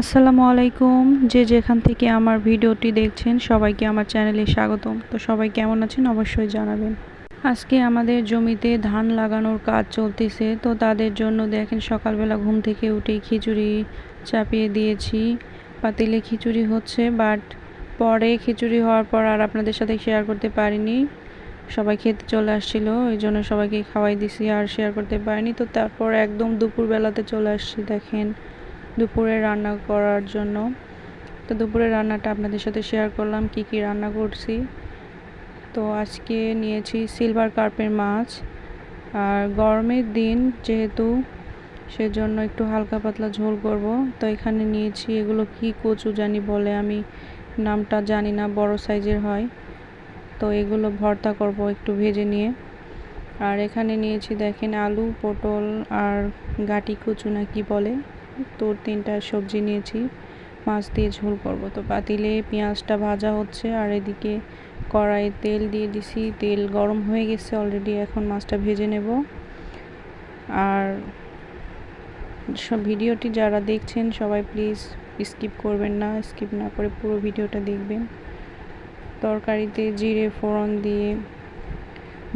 আসসালামু আলাইকুম। যে যেখান থেকে আমার ভিডিওটি দেখছেন, সবাইকে আমার চ্যানেলে স্বাগতম। তো সবাই কেমন আছেন অবশ্যই জানাবেন। আজকে আমাদের জমিতে ধান লাগানোর কাজ চলতেছে। তো তাদের জন্য দেখেন, সকালবেলা ঘুম থেকে উঠে খিচুড়ি চাপিয়ে দিয়েছি। পাতিলে খিচুড়ি হচ্ছে, বাট পরে খিচুড়ি হওয়ার পর আর আপনাদের সাথে শেয়ার করতে পারিনি। সবাই খেতে চলে আসছিল, ওই জন্য সবাইকে খাওয়াই দিছি, আর শেয়ার করতে পারিনি। তো তারপর একদম দুপুরবেলাতে চলে আসছি, দেখেন। দুপুরে রান্না করার জন্য। তো দুপুরে রান্নাটা আপনাদের সাথে শেয়ার করলাম, কি কি রান্না করছি। তো আজকে নিয়েছি সিলভার কার্পের মাছ। আর গরমের দিন যেহেতু, সেজন্য একটু হালকা পাতলা ঝোল করব। তো এখানে নিয়েছি এগুলো কি কচু জানি বলে আমি নামটা জানি না, বড় সাইজের হয়। তো এগুলো ভর্তা করব একটু ভেজে নিয়ে। আর এখানে নিয়েছি দেখেন আলু, পটল আর গাটি কচু না কি বলে। তো তিনটা সবজি নিয়েছি, মাছ দিয়ে ঝোল করব। তো পাতিলে পেঁয়াজটা ভাজা হচ্ছে, আর এদিকে কড়াই তেল দিয়ে দিছি। তেল গরম হয়ে গেছে অলরেডি এখন মাছটা ভেজে নেব। আর সব ভিডিওটি যারা দেখছেন, সবাই প্লিজ স্কিপ করবেন না স্কিপ না করে পুরো ভিডিওটা দেখবেন। তরকারিতে জিরে, ফোড়ন দিয়ে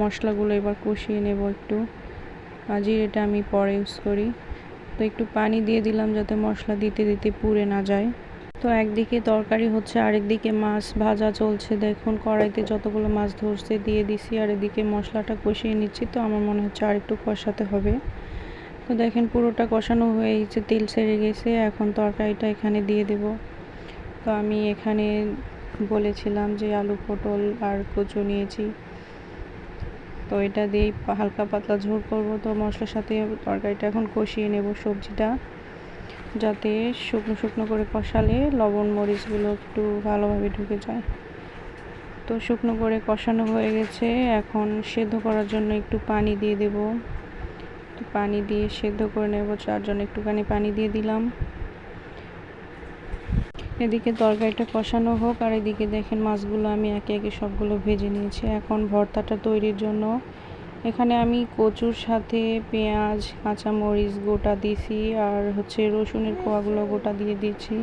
মশলাগুলো এবার কষিয়ে নেব একটু। জিরেটা আমি পরে ইউজ করি। তো একটু পানি দিয়ে দিলাম যাতে মশলা দিতে দিতে পুড়ে না যায়। তো একদিকে তরকারি হচ্ছে, আরেকদিকে মাছ ভাজা চলছে। দেখুন, কড়াইতে যতগুলো মাছ ধরছে, দিয়ে দিছি, আর এদিকে মশলাটা কষিয়ে নিচ্ছি। তো আমার মনে হচ্ছে আর একটু কষাতে হবে। তো দেখেন, পুরোটা কষানো হয়ে তেল সেরে গেছে। এখন তরকারিটা এখানে দিয়ে দেব। তো আমি এখানে বলেছিলাম যে আলু পটল আর কচু নিয়েছি। তো এটা দিয়েই হালকা পাতলা ঝোল করব। তো মশলার সাথে তরকারিটা এখন কষিয়ে নেব সবজিটা, যাতে শুকনো শুকনো করে কষালে লবণ, মরিচগুলো একটু ভালোভাবে ঢুকে যায়। তো শুকনো করে কষানো হয়ে গেছে। এখন সেদ্ধ করার জন্য একটু পানি দিয়ে দেব। পানি দিয়ে সেদ্ধ করে নেব। জন্য একটুখানি পানি দিয়ে দিলাম। এদিকে তরকারিটা কষানো হোক, আর এদিকে দেখেন মাছগুলো আমি একে একে সবগুলো ভেজে নিয়েছি। এখন ভর্তাটা তৈরির জন্য এখানে আমি কচুর সাথে পেঁয়াজ, কাঁচামরিচ গোটা দিয়েছি, আর হচ্ছে রসুনের কোয়াগুলো গোটা দিয়ে দিয়েছি।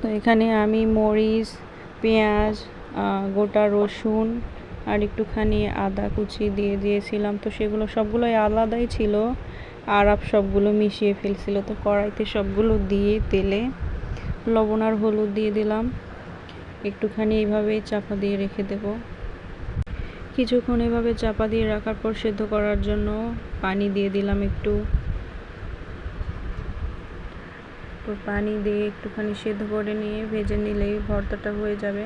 তো এখানে আমি মরিচ, পেঁয়াজ গোটা রসুন, আর একটুখানি আদা কুচি দিয়ে দিয়েছিলাম। তো সেগুলো সবগুলোই আলাদাই ছিল আর সবগুলো মিশিয়ে ফেলছিল। তো কড়াইতে সবগুলো দিয়ে তেলে লবণ আর হলুদ দিয়ে দিলাম। একটুখানি এইভাবে চাপা দিয়ে রেখে দেব। কিছুক্ষণ এভাবে চাপা দিয়ে রাখার পর সেদ্ধ করার জন্য পানি দিয়ে দিলাম একটু। তো পানি দিয়ে একটুখানি সেদ্ধ করে নিয়ে ভেজে নিলেই ভর্তাটা হয়ে যাবে।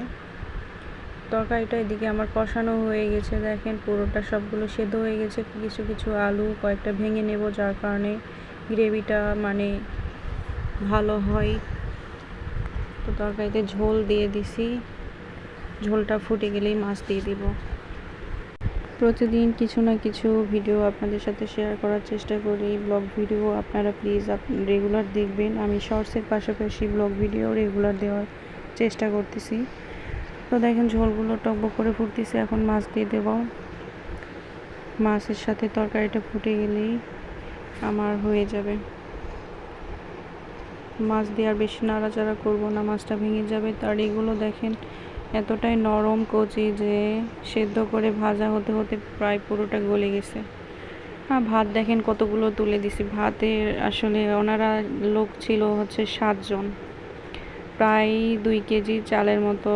তরকারিটা এদিকে আমার কষানো হয়ে গেছে। দেখেন পুরোটা সবগুলো সেদ্ধ হয়ে গেছে। কিছু কিছু আলু কয়েকটা ভেঙে নেব, যার কারণে গ্রেভিটা মানে ভালো হয়। তো তরকারিতে ঝোল দিয়ে দিছি। ঝোলটা ফুটে গেলেই মাছ দিয়ে দিব। প্রতিদিন কিছু না কিছু ভিডিও আপনাদের সাথে শেয়ার করার চেষ্টা করি। ব্লগ ভিডিও আপনারা প্লিজ রেগুলার দেখবেন। আমি শর্টসের পাশাপাশি ব্লগ ভিডিও রেগুলার দেওয়ার চেষ্টা করতেছি। তো দেখেন ঝোলগুলো টকবক করে ফুটতেছে, এখন মাছ দিয়ে দেব। মাছের সাথে তরকারিটা ফুটে গেলেই আমার হয়ে যাবে। মাছ দিয়ে আর বেশি নাড়াচাড়া করব না, মাছটা ভেঙে যাবে। তার এগুলো দেখেন, এতটাই নরম কচি যে সেদ্ধ করে ভাজা হতে হতে প্রায় পুরোটা গলে গেছে। হ্যাঁ ভাত দেখেন কতগুলো তুলে দিছি। ভাতের আসলে ওনারা লোক ছিল হচ্ছে সাতজন। প্রায় দুই কেজি চালের মতো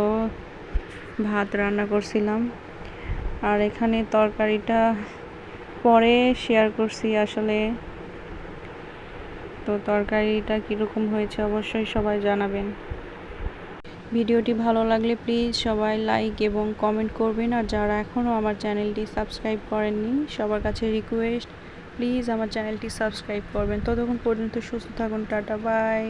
ভাত রান্না করছিলাম। আর এখানে তরকারিটা পরে শেয়ার করছি আসলে তো তরকারিটা কীরকম হয়েছে অবশ্যই সবাই জানাবেন। ভিডিওটি ভালো লাগলে প্লিজ সবাই লাইক এবং কমেন্ট করবেন। আর যারা এখনও আমার চ্যানেলটি সাবস্ক্রাইব করেননি, সবার কাছে রিকোয়েস্ট, প্লিজ আমার চ্যানেলটি সাবস্ক্রাইব করবেন। ততক্ষণ পর্যন্ত সুস্থ থাকুন, টাটা, বাই।